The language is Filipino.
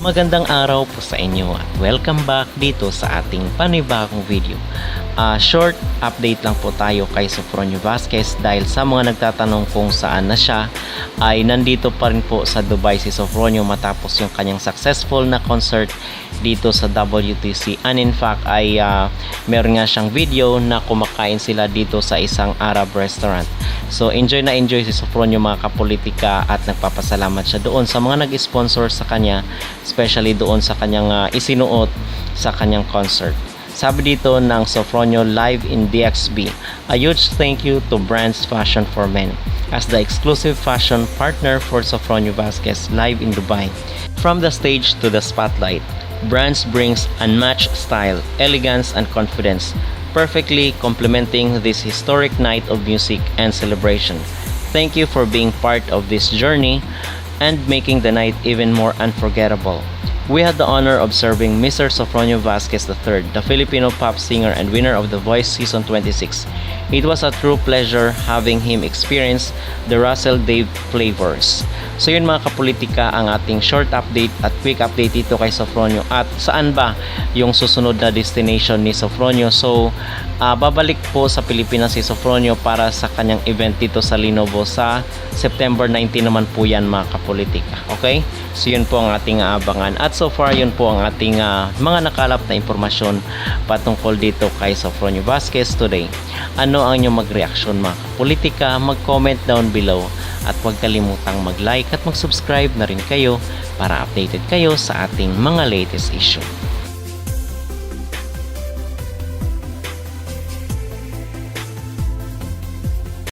Magandang araw po sa inyo at welcome back dito sa ating panibagong video. Ah, short update lang po tayo kay Sofronio Vasquez dahil sa mga nagtatanong kung saan na siya ay nandito pa rin po sa Dubai si Sofronio matapos yung kanyang successful na concert dito sa WTC and in fact ay ah, meron nga siyang video na kumakain sila dito sa isang Arab restaurant. So enjoy na enjoy si Sofronio mga kapolitika at nagpapasalamat siya doon sa mga nag-sponsor sa kanya especially doon sa kanyang ah, isinuot sa kanyang concert. Sabi dito ng Sofronio live in DXB, a huge thank you to Brands Fashion for Men as the exclusive fashion partner for Sofronio Vasquez live in Dubai. From the stage to the spotlight, Brands brings unmatched style, elegance, and confidence, perfectly complementing this historic night of music and celebration. Thank you for being part of this journey and making the night even more unforgettable. We had the honor of serving Mr. Sofronio Vasquez III, the Filipino pop singer and winner of The Voice Season 26. It was a true pleasure having him experience the Russell Dave flavors. So yun mga kapolitika ang ating short update at quick update dito kay Sofronio at saan ba yung susunod na destination ni Sofronio. So ah, babalik po sa Pilipinas si Sofronio para sa kanyang event dito sa Linovo sa September 19 naman po yan mga kapolitika. Okay? So yun po ang ating aabangan at so far yun po ang ating ah, mga nakalap na impormasyon patungkol dito kay Sofronio Vasquez today. Ano ang inyong magreaksyon mga kapolitika? Mag-comment down below at huwag kalimutang mag-like at mag-subscribe na rin kayo para updated kayo sa ating mga latest issue.